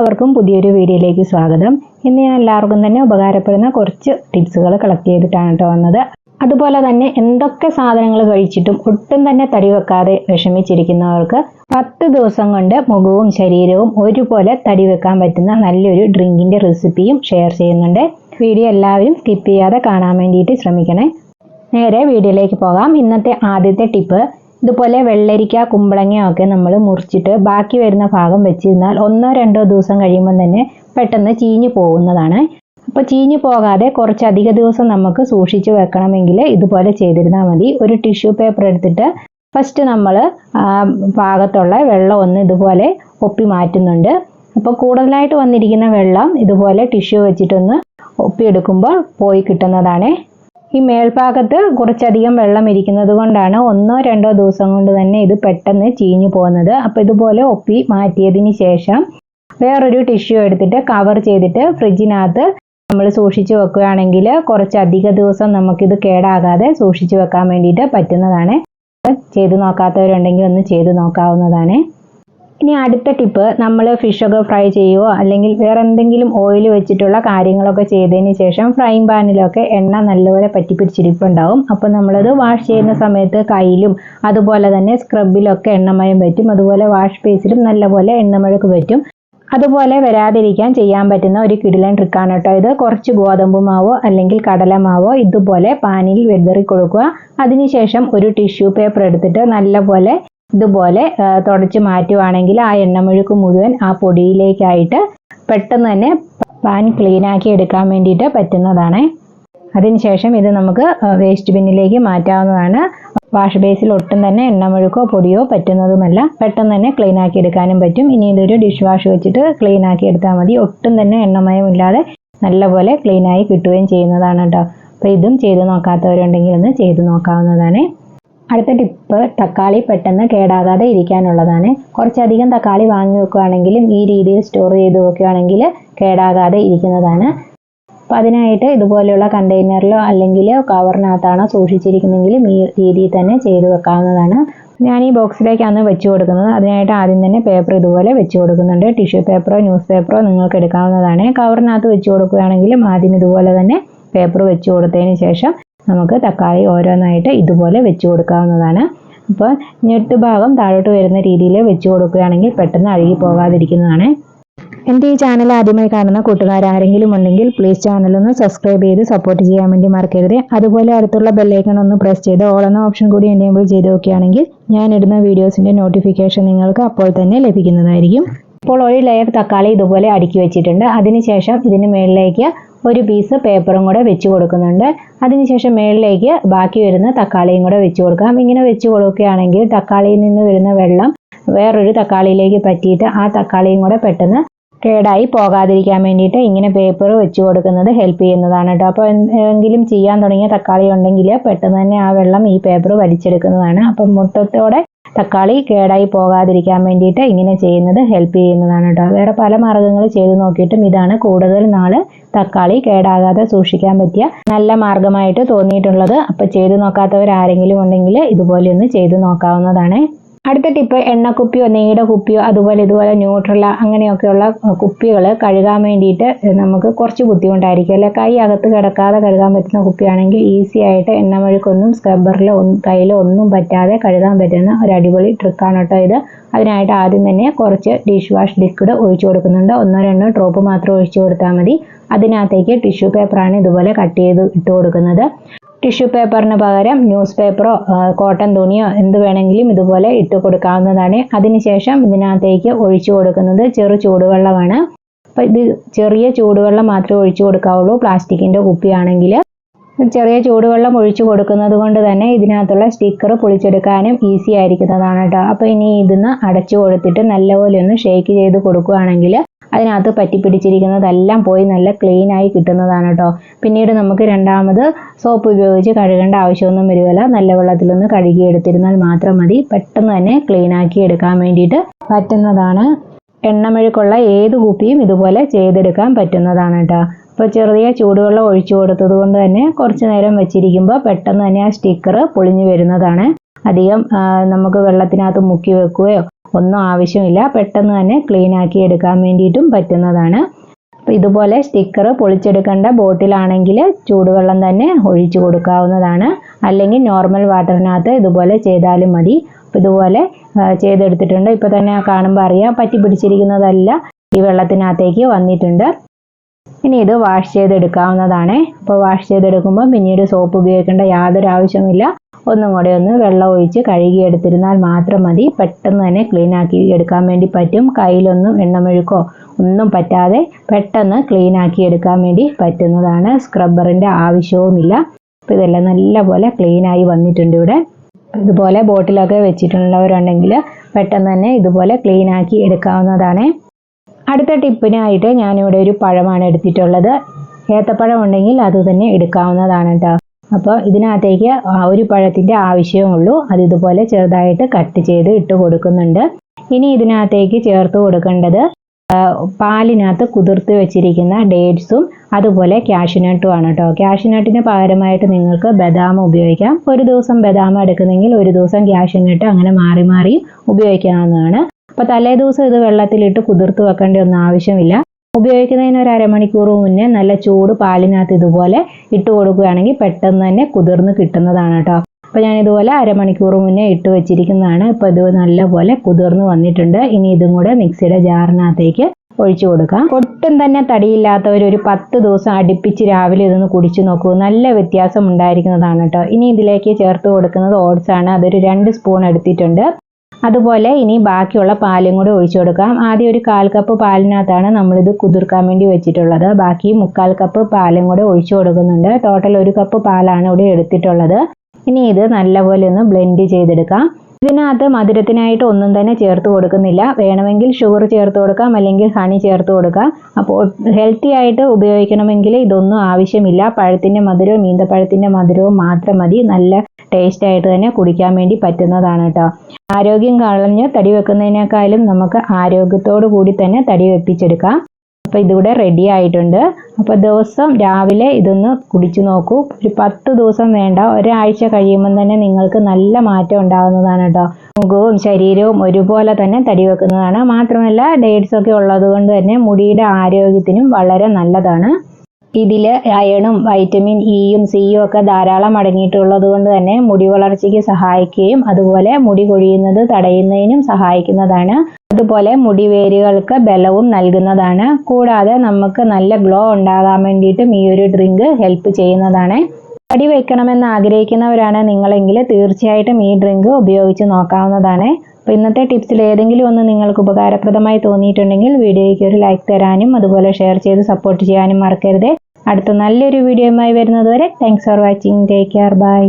എല്ലാവർക്കും പുതിയൊരു വീഡിയോയിലേക്ക് സ്വാഗതം. ഇന്ന് ഞാൻ എല്ലാവർക്കും തന്നെ ഉപകാരപ്പെടുന്ന കുറച്ച് ടിപ്സുകൾ കളക്ട് ചെയ്തിട്ടാണ് കേട്ടോ വന്നത്. അതുപോലെ തന്നെ എന്തൊക്കെ സാധനങ്ങൾ കഴിച്ചിട്ടും ഒട്ടും തന്നെ തടി വെക്കാതെ വിഷമിച്ചിരിക്കുന്നവർക്ക് പത്ത് ദിവസം കൊണ്ട് മുഖവും ശരീരവും ഒരുപോലെ തടി വെക്കാൻ പറ്റുന്ന നല്ലൊരു ഡ്രിങ്കിന്റെ റെസിപ്പിയും ഷെയർ ചെയ്യുന്നുണ്ട്. വീഡിയോ എല്ലാവരും സ്കിപ്പ് ചെയ്യാതെ കാണാൻ വേണ്ടിയിട്ട് ശ്രമിക്കണേ. നേരെ വീഡിയോയിലേക്ക് പോകാം. ഇന്നത്തെ ആദ്യത്തെ ടിപ്പ് ഇതുപോലെ വെള്ളരിക്ക കുമ്പളങ്ങ ഒക്കെ നമ്മൾ മുറിച്ചിട്ട് ബാക്കി വരുന്ന ഭാഗം വെച്ചിരുന്നാൽ ഒന്നോ രണ്ടോ ദിവസം കഴിയുമ്പോൾ തന്നെ പെട്ടെന്ന് ചീഞ്ഞു പോകുന്നതാണ്. അപ്പോൾ ചീഞ്ഞു പോകാതെ കുറച്ചധിക ദിവസം നമുക്ക് സൂക്ഷിച്ചു വെക്കണമെങ്കിൽ ഇതുപോലെ ചെയ്തിരുന്നാൽ മതി. ഒരു ടിഷ്യൂ പേപ്പർ എടുത്തിട്ട് ഫസ്റ്റ് നമ്മൾ ഭാഗത്തുള്ള വെള്ളം ഒന്ന് ഇതുപോലെ ഒപ്പി മാറ്റുന്നുണ്ട്. അപ്പോൾ കൂടുതലായിട്ട് വന്നിരിക്കുന്ന വെള്ളം ഇതുപോലെ ടിഷ്യൂ വെച്ചിട്ടൊന്ന് ഒപ്പിയെടുക്കുമ്പോൾ പോയി കിട്ടുന്നതാണ്. ഈ മേൽഭാഗത്ത് കുറച്ചധികം വെള്ളം ഇരിക്കുന്നത് കൊണ്ടാണ് ഒന്നോ രണ്ടോ ദിവസം കൊണ്ട് തന്നെ ഇത് പെട്ടെന്ന് ചീഞ്ഞു പോകുന്നത്. അപ്പോൾ ഇതുപോലെ ഒപ്പി മാറ്റിയതിന് ശേഷം വേറൊരു ടിഷ്യൂ എടുത്തിട്ട് കവർ ചെയ്തിട്ട് ഫ്രിഡ്ജിനകത്ത് നമ്മൾ സൂക്ഷിച്ചു വെക്കുകയാണെങ്കിൽ കുറച്ചധിക ദിവസം നമുക്കിത് കേടാകാതെ സൂക്ഷിച്ചു വെക്കാൻ വേണ്ടിയിട്ട് പറ്റുന്നതാണ്. ചെയ്തു നോക്കാത്തവരുണ്ടെങ്കിൽ ഒന്ന് ചെയ്തു നോക്കാവുന്നതാണ്. ഇനി അടുത്ത ടിപ്പ് നമ്മൾ ഫിഷൊക്കെ ഫ്രൈ ചെയ്യുവോ? അല്ലെങ്കിൽ വേറെ എന്തെങ്കിലും ഓയിൽ വെച്ചിട്ടുള്ള കാര്യങ്ങളൊക്കെ ചെയ്തതിന് ശേഷം ഫ്രൈങ് പാനിലൊക്കെ എണ്ണ നല്ലപോലെ പറ്റിപ്പിടിച്ചിരിപ്പുണ്ടാവും. അപ്പോൾ നമ്മളത് വാഷ് ചെയ്യുന്ന സമയത്ത് കയ്യിലും അതുപോലെ തന്നെ സ്ക്രബിലൊക്കെ എണ്ണമയം പറ്റും. അതുപോലെ വാഷ് ബേസിലും നല്ലപോലെ എണ്ണമഴക്ക് പറ്റും. അതുപോലെ വരാതിരിക്കാൻ ചെയ്യാൻ പറ്റുന്ന ഒരു കിടിലൻ ട്രിക്കാണ് കേട്ടോ ഇത്. കുറച്ച് ഗോതമ്പ് മാവോ അല്ലെങ്കിൽ കടലമാവോ ഇതുപോലെ പാനിൽ വെതറി കൊടുക്കുക. അതിനുശേഷം ഒരു ടിഷ്യൂ പേപ്പർ എടുത്തിട്ട് നല്ലപോലെ ഇതുപോലെ തുടച്ച് മാറ്റുവാണെങ്കിൽ ആ എണ്ണമെഴുക്ക് മുഴുവൻ ആ പൊടിയിലേക്കായിട്ട് പെട്ടെന്ന് തന്നെ പാൻ ക്ലീൻ ആക്കി എടുക്കാൻ വേണ്ടിയിട്ട് പറ്റുന്നതാണ്. അതിനുശേഷം ഇത് നമുക്ക് വേസ്റ്റ് ബിന്നിലേക്ക് മാറ്റാവുന്നതാണ്. വാഷ് ബേസിൽ ഒട്ടും തന്നെ എണ്ണമെഴുക്കോ പൊടിയോ പറ്റുന്നതുമല്ല. പെട്ടെന്ന് തന്നെ ക്ലീൻ ആക്കി എടുക്കാനും പറ്റും. ഇനി ഇതൊരു ഡിഷ് വാഷ് വെച്ചിട്ട് ക്ലീൻ ആക്കി എടുത്താൽ മതി. ഒട്ടും തന്നെ എണ്ണമയം ഇല്ലാതെ നല്ലപോലെ ക്ലീനായി കിട്ടുകയും ചെയ്യുന്നതാണ് കേട്ടോ. അപ്പോൾ ഇതും ചെയ്ത് നോക്കാത്തവരുണ്ടെങ്കിൽ ഒന്ന് ചെയ്ത് നോക്കാവുന്നതാണ്. അടുത്ത ടിപ്പ് തക്കാളി പെട്ടെന്ന് കേടാകാതെ ഇരിക്കാനുള്ളതാണ്. കുറച്ചധികം തക്കാളി വാങ്ങി വെക്കുകയാണെങ്കിലും ഈ രീതിയിൽ സ്റ്റോർ ചെയ്ത് വെക്കുകയാണെങ്കിൽ കേടാകാതെ ഇരിക്കുന്നതാണ്. അപ്പം അതിനായിട്ട് ഇതുപോലെയുള്ള കണ്ടെയ്നറിലോ അല്ലെങ്കിൽ കവറിനകത്താണോ സൂക്ഷിച്ചിരിക്കുന്നെങ്കിലും ഈ രീതിയിൽ തന്നെ ചെയ്ത് വെക്കാവുന്നതാണ്. ഞാൻ ഈ ബോക്സിലേക്കാണ് വെച്ച് കൊടുക്കുന്നത്. അതിനായിട്ട് ആദ്യം തന്നെ പേപ്പർ ഇതുപോലെ വെച്ച് കൊടുക്കുന്നുണ്ട്. ടിഷ്യൂ പേപ്പറോ ന്യൂസ് പേപ്പറോ നിങ്ങൾക്ക് എടുക്കാവുന്നതാണ്. കവറിനകത്ത് വെച്ച് കൊടുക്കുകയാണെങ്കിലും ആദ്യം ഇതുപോലെ തന്നെ പേപ്പർ വെച്ച് കൊടുത്തതിന് ശേഷം നമുക്ക് തക്കാളി ഓരോന്നായിട്ട് ഇതുപോലെ വെച്ച് കൊടുക്കാവുന്നതാണ്. അപ്പോൾ ഞെട്ട് ഭാഗം താഴോട്ട് വരുന്ന രീതിയിൽ വെച്ച് കൊടുക്കുകയാണെങ്കിൽ പെട്ടെന്ന് അഴുകി പോകാതിരിക്കുന്നതാണ്. എന്റെ ഈ ചാനൽ ആദ്യമായി കാണുന്ന കൂട്ടുകാർ ആരെങ്കിലും ഉണ്ടെങ്കിൽ പ്ലീസ് ചാനൽ ഒന്ന് സബ്സ്ക്രൈബ് ചെയ്ത് സപ്പോർട്ട് ചെയ്യാൻ വേണ്ടി മറക്കരുത്. അതുപോലെ അടുത്തുള്ള ബെല്ലൈക്കൺ ഒന്ന് പ്രസ് ചെയ്ത് ഓൾ എന്ന ഓപ്ഷൻ കൂടി എനേബിൾ ചെയ്ത് നോക്കുകയാണെങ്കിൽ ഞാൻ ഇടുന്ന വീഡിയോസിന്റെ നോട്ടിഫിക്കേഷൻ നിങ്ങൾക്ക് അപ്പോൾ തന്നെ ലഭിക്കുന്നതായിരിക്കും. ഇപ്പോൾ ഒരു ലെയർ തക്കാളി ഇതുപോലെ അടുക്കി വെച്ചിട്ടുണ്ട്. അതിനുശേഷം ഇതിന് മുകളിലേക്ക് ഒരു പീസ് പേപ്പറും കൂടെ വെച്ച് കൊടുക്കുന്നുണ്ട്. അതിനുശേഷം മുകളിലേക്ക് ബാക്കി വരുന്ന തക്കാളിയും കൂടെ വെച്ച് കൊടുക്കാം. ഇങ്ങനെ വെച്ച് കൊടുക്കുകയാണെങ്കിൽ തക്കാളിയിൽ നിന്ന് വരുന്ന വെള്ളം വേറൊരു തക്കാളിയിലേക്ക് പറ്റിയിട്ട് ആ തക്കാളിയും കൂടെ പെട്ടെന്ന് കേടായി പോകാതിരിക്കാൻ വേണ്ടിയിട്ട് ഇങ്ങനെ പേപ്പർ വെച്ച് കൊടുക്കുന്നത് ഹെൽപ്പ് ചെയ്യുന്നതാണ് കേട്ടോ. അപ്പോൾ എന്തെങ്കിലും ചെയ്യാൻ തുടങ്ങിയ തക്കാളി ഉണ്ടെങ്കിൽ പെട്ടെന്ന് തന്നെ ആ വെള്ളം ഈ പേപ്പർ വലിച്ചെടുക്കുന്നതാണ്. അപ്പം മൊത്തത്തോടെ തക്കാളി കേടായി പോകാതിരിക്കാൻ വേണ്ടിയിട്ട് ഇങ്ങനെ ചെയ്യുന്നത് ഹെൽപ്പ് ചെയ്യുന്നതാണ് കേട്ടോ. വേറെ പല മാർഗങ്ങൾ ചെയ്ത് നോക്കിയിട്ടും ഇതാണ് കൂടുതൽ നാൾ തക്കാളി കേടാകാതെ സൂക്ഷിക്കാൻ പറ്റിയ നല്ല മാർഗമായിട്ട് തോന്നിയിട്ടുള്ളത്. അപ്പോൾ ചെയ്തു നോക്കാത്തവർ ആരെങ്കിലും ഉണ്ടെങ്കിൽ ഇതുപോലെ ഒന്ന് ചെയ്തു നോക്കാവുന്നതാണ്. അടുത്ത ടിപ്പ് എണ്ണക്കുപ്പിയോ നെയ്യുടെ കുപ്പിയോ അതുപോലെ ഇതുപോലെ ന്യൂട്രല അങ്ങനെയൊക്കെയുള്ള കുപ്പികൾ കഴുകാൻ വേണ്ടിയിട്ട് നമുക്ക് കുറച്ച് ബുദ്ധിമുട്ടായിരിക്കും. അല്ലെ കൈ അകത്ത് കിടക്കാതെ കഴുകാൻ പറ്റുന്ന കുപ്പിയാണെങ്കിൽ ഈസി ആയിട്ട് എണ്ണമഴുക്കൊന്നും സ്ക്രബ്ബറിലോ കയ്യിലോ ഒന്നും പറ്റാതെ കഴുകാൻ പറ്റുന്ന ഒരു അടിപൊളി ട്രിക്കാണ് കേട്ടോ ഇത്. അതിനായിട്ട് ആദ്യം തന്നെ കുറച്ച് ഡിഷ് വാഷ് ലിക്വിഡ് ഒഴിച്ചു കൊടുക്കുന്നുണ്ട്. ഒന്നോ രണ്ടോ ഡ്രോപ്പ് മാത്രം ഒഴിച്ചു കൊടുത്താൽ മതി. അതിനകത്തേക്ക് ടിഷ്യൂ പേപ്പറാണ് ഇതുപോലെ കട്ട് ചെയ്ത് ഇട്ട് കൊടുക്കുന്നത്. ടിഷ്യൂ പേപ്പറിന് പകരം ന്യൂസ് പേപ്പറോ കോട്ടൺ തുണിയോ എന്ത് വേണമെങ്കിലും ഇതുപോലെ ഇട്ട് കൊടുക്കാവുന്നതാണ്. അതിനുശേഷം ഇതിനകത്തേക്ക് ഒഴിച്ചു കൊടുക്കുന്നത് ചെറു ചൂടുവെള്ളമാണ്. അപ്പോൾ ഇത് ചെറിയ ചൂടുവെള്ളം മാത്രമേ ഒഴിച്ചു കൊടുക്കാവുള്ളൂ പ്ലാസ്റ്റിക്കിന്റെ കുപ്പിയാണെങ്കിൽ. ചെറിയ ചൂടുവെള്ളം ഒഴിച്ചു കൊടുക്കുന്നത് കൊണ്ട് തന്നെ ഇതിനകത്തുള്ള സ്റ്റിക്കർ പൊളിച്ചെടുക്കാനും ഈസി ആയിരിക്കുന്നതാണ് കേട്ടോ. അപ്പോൾ ഇനി ഇതിന്ന് അടച്ചു കൊടുത്തിട്ട് നല്ലപോലെ ഒന്ന് ഷേക്ക് ചെയ്ത് കൊടുക്കുകയാണെങ്കിൽ അതിനകത്ത് പറ്റിപ്പിടിച്ചിരിക്കുന്നതെല്ലാം പോയി നല്ല ക്ലീൻ ആയി കിട്ടുന്നതാണ് കേട്ടോ പിന്നീട് നമുക്ക് രണ്ടാമത് സോപ്പ് ഉപയോഗിച്ച് കഴുകേണ്ട ആവശ്യമൊന്നും വരുമല്ല നല്ല വെള്ളത്തിലൊന്ന് കഴുകി എടുത്തിരുന്നാൽ മാത്രം മതി. പെട്ടെന്ന് തന്നെ ക്ലീൻ ആക്കി എടുക്കാൻ വേണ്ടിയിട്ട് പറ്റുന്നതാണ്. എണ്ണമെഴുക്കുള്ള ഏത് കുപ്പിയും ഇതുപോലെ ചെയ്തെടുക്കാൻ പറ്റുന്നതാണ് കേട്ടോ ഇപ്പോൾ ചെറിയ ചൂടുവെള്ളം ഒഴിച്ചു കൊടുത്തത് കൊണ്ട് തന്നെ കുറച്ച് നേരം വെച്ചിരിക്കുമ്പോൾ പെട്ടെന്ന് തന്നെ ആ സ്റ്റിക്കർ പൊളിഞ്ഞു വരുന്നതാണ്. അധികം നമുക്ക് വെള്ളത്തിനകത്ത് മുക്കി വെക്കുകയോ ഒന്നും ആവശ്യമില്ല. പെട്ടെന്ന് തന്നെ ക്ലീൻ ആക്കി എടുക്കാൻ വേണ്ടിയിട്ടും പറ്റുന്നതാണ്. അപ്പോൾ ഇതുപോലെ സ്റ്റിക്കർ പൊളിച്ചെടുക്കേണ്ട ബോട്ടിലാണെങ്കിൽ ചൂടുവെള്ളം തന്നെ ഒഴിച്ചു കൊടുക്കാവുന്നതാണ്. അല്ലെങ്കിൽ നോർമൽ വാട്ടറിനകത്ത് ഇതുപോലെ ചെയ്താലും മതി. അപ്പോൾ ഇതുപോലെ ചെയ്തെടുത്തിട്ടുണ്ട്. ഇപ്പോൾ തന്നെ കാണുമ്പോൾ അറിയാം പറ്റി പിടിച്ചിരിക്കുന്നതല്ല ഈ വെള്ളത്തിനകത്തേക്ക് വന്നിട്ടുണ്ട്. ഇനി ഇത് വാഷ് ചെയ്തെടുക്കാവുന്നതാണ്. അപ്പോൾ വാഷ് ചെയ്തെടുക്കുമ്പോൾ പിന്നീട് സോപ്പ് ഉപയോഗിക്കേണ്ട യാതൊരു ആവശ്യമില്ല ഒന്നും കൂടെ ഒന്ന് വെള്ളം ഒഴിച്ച് കഴുകിയെടുത്തിരുന്നാൽ മാത്രം മതി. പെട്ടെന്ന് തന്നെ ക്ലീൻ ആക്കി എടുക്കാൻ വേണ്ടി പറ്റും. കയ്യിലൊന്നും എണ്ണമെഴുക്കോ ഒന്നും പറ്റാതെ പെട്ടെന്ന് ക്ലീൻ ആക്കി എടുക്കാൻ വേണ്ടി പറ്റുന്നതാണ്. സ്ക്രബ്ബറിന്റെ ആവശ്യവുമില്ല. അപ്പോൾ ഇതെല്ലാം നല്ലപോലെ ക്ലീൻ ആയി വന്നിട്ടുണ്ട് ഇവിടെ. ഇതുപോലെ ബോട്ടിലൊക്കെ വെച്ചിട്ടുള്ളവരുണ്ടെങ്കിൽ പെട്ടെന്ന് തന്നെ ഇതുപോലെ ക്ലീൻ ആക്കി എടുക്കാവുന്നതാണ്. അടുത്ത ടിപ്പിനായിട്ട് ഞാനിവിടെ ഒരു പഴമാണ് എടുത്തിട്ടുള്ളത്. ഏത്തപ്പഴം ഉണ്ടെങ്കിൽ അത് തന്നെ എടുക്കാവുന്നതാണ് കേട്ടോ. അപ്പോൾ ഇതിനകത്തേക്ക് ഒരു പഴത്തിന്റെ ആവശ്യമുള്ളൂ അത് ഇതുപോലെ ചെറുതായിട്ട് കട്ട് ചെയ്ത് ഇട്ട് കൊടുക്കുന്നുണ്ട്. ഇനി ഇതിനകത്തേക്ക് ചേർത്ത് കൊടുക്കേണ്ടത് പാലിനകത്ത് കുതിർത്ത് വെച്ചിരിക്കുന്ന ഡേറ്റ്സും അതുപോലെ കാഷ്യൂനട്ടും ആണ് കേട്ടോ. കാഷ്യൂനട്ടിന് പകരമായിട്ട് നിങ്ങൾക്ക് ബദാം ഉപയോഗിക്കാം. ഒരു ദിവസം ബദാം എടുക്കുന്നെങ്കിൽ ഒരു ദിവസം കാഷ്യൂനട്ട് അങ്ങനെ മാറി മാറി ഉപയോഗിക്കാവുന്നതാണ്. അപ്പോൾ തലേ ദിവസം ഇത് വെള്ളത്തിലിട്ട് കുതിർത്ത് വെക്കേണ്ട ഒന്നും ആവശ്യമില്ല. ഉപയോഗിക്കുന്നതിന് ഒരു അരമണിക്കൂർ മുന്നേ നല്ല ചൂട് പാലിനകത്ത് ഇതുപോലെ ഇട്ട് കൊടുക്കുകയാണെങ്കിൽ പെട്ടെന്ന് തന്നെ കുതിർന്ന് കിട്ടുന്നതാണ് കേട്ടോ. അപ്പോൾ ഞാൻ ഇതുപോലെ അരമണിക്കൂർ മുന്നേ ഇട്ട് വെച്ചിരിക്കുന്നതാണ്. ഇപ്പോൾ ഇത് നല്ലപോലെ കുതിർന്ന് വന്നിട്ടുണ്ട്. ഇനി ഇതും കൂടെ മിക്സിയുടെ ജാറിനകത്തേക്ക് ഒഴിച്ചു കൊടുക്കാം. ഒട്ടും തന്നെ തടിയില്ലാത്തവർ ഒരു പത്ത് ദിവസം അടുപ്പിച്ച് രാവിലെ ഇതൊന്ന് കുടിച്ചു നോക്കൂ. നല്ല വ്യത്യാസം ഉണ്ടായിരിക്കുന്നതാണ് കേട്ടോ. ഇനി ഇതിലേക്ക് ചേർത്ത് കൊടുക്കുന്നത് ഓട്സ് ആണ് അതൊരു രണ്ട് സ്പൂൺ എടുത്തിട്ടുണ്ട്. അതുപോലെ ഇനി ബാക്കിയുള്ള പാലും കൂടെ ഒഴിച്ചു കൊടുക്കാം. ആദ്യം ഒരു കാൽ കപ്പ് പാലിനകത്താണ് നമ്മളിത് കുതിർക്കാൻ വേണ്ടി വെച്ചിട്ടുള്ളത്. ബാക്കി മുക്കാൽ കപ്പ് പാലും കൂടെ ഒഴിച്ചു കൊടുക്കുന്നുണ്ട്. ടോട്ടൽ ഒരു കപ്പ് പാലാണ് ഇവിടെ എടുത്തിട്ടുള്ളത്. ഇനി ഇത് നല്ലപോലെ ഒന്ന് ബ്ലെൻഡ് ചെയ്തെടുക്കാം. ഇതിനകത്ത് മധുരത്തിനായിട്ട് ഒന്നും തന്നെ ചേർത്ത് കൊടുക്കുന്നില്ല. വേണമെങ്കിൽ ഷുഗർ ചേർത്ത് കൊടുക്കാം അല്ലെങ്കിൽ ഹണി ചേർത്ത് കൊടുക്കാം. അപ്പോൾ ഹെൽത്തി ആയിട്ട് ഉപയോഗിക്കണമെങ്കിൽ ഇതൊന്നും ആവശ്യമില്ല. പഴത്തിന്റെ മധുരവും ഈന്തപ്പഴത്തിന്റെ മധുരവും മാത്രം മതി. നല്ല ടേസ്റ്റ് ആയിട്ട് തന്നെ കുടിക്കാൻ വേണ്ടി പറ്റുന്നതാണ് കേട്ടോ ആരോഗ്യം കളഞ്ഞ് തടി വെക്കുന്നതിനേക്കാളും നമുക്ക് ആരോഗ്യത്തോടു കൂടി തന്നെ തടി വെപ്പിച്ചെടുക്കാം. അപ്പോൾ ഇതിവിടെ റെഡി ആയിട്ടുണ്ട്. അപ്പോൾ ദിവസം രാവിലെ ഇതൊന്ന് കുടിച്ചു നോക്കൂ. ഒരു പത്ത് ദിവസം വേണ്ട. ഒരാഴ്ച കഴിയുമ്പം തന്നെ നിങ്ങൾക്ക് നല്ല മാറ്റം ഉണ്ടാകുന്നതാണ് കേട്ടോ മുഖവും ശരീരവും ഒരുപോലെ തന്നെ തടി വെക്കുന്നതാണ്. മാത്രമല്ല ഡേറ്റ്സ് ഒക്കെ ഉള്ളത് കൊണ്ട് തന്നെ മുടിയുടെ ആരോഗ്യത്തിനും വളരെ നല്ലതാണ്. ഇതിൽ അയണും വൈറ്റമിൻ ഇയും സിയും ഒക്കെ ധാരാളം അടങ്ങിയിട്ടുള്ളത് കൊണ്ട് തന്നെ മുടി വളർച്ചയ്ക്ക് സഹായിക്കുകയും അതുപോലെ മുടി കൊഴിയുന്നത് തടയുന്നതിനും സഹായിക്കുന്നതാണ്. അതുപോലെ മുടി വേരുകൾക്ക് ബലവും നൽകുന്നതാണ്. കൂടാതെ നമുക്ക് നല്ല ഗ്ലോ ഉണ്ടാകാൻ വേണ്ടിയിട്ടും ഈ ഒരു ഡ്രിങ്ക് ഹെൽപ്പ് ചെയ്യുന്നതാണ്. തടി വെക്കണമെന്ന് ആഗ്രഹിക്കുന്നവരാണ് നിങ്ങളെങ്കിൽ തീർച്ചയായിട്ടും ഈ ഡ്രിങ്ക് ഉപയോഗിച്ച് നോക്കാവുന്നതാണ്. അപ്പോൾ ഇന്നത്തെ ടിപ്സിൽ ഏതെങ്കിലും ഒന്ന് നിങ്ങൾക്ക് ഉപകാരപ്രദമായി തോന്നിയിട്ടുണ്ടെങ്കിൽ വീഡിയോയ്ക്ക് ഒരു ലൈക്ക് തരാനും അതുപോലെ ഷെയർ ചെയ്ത് സപ്പോർട്ട് ചെയ്യാനും മറക്കരുത്. അടുത്ത നല്ലൊരു വീഡിയോയുമായി വരുന്നതുവരെ thanks for watching take care bye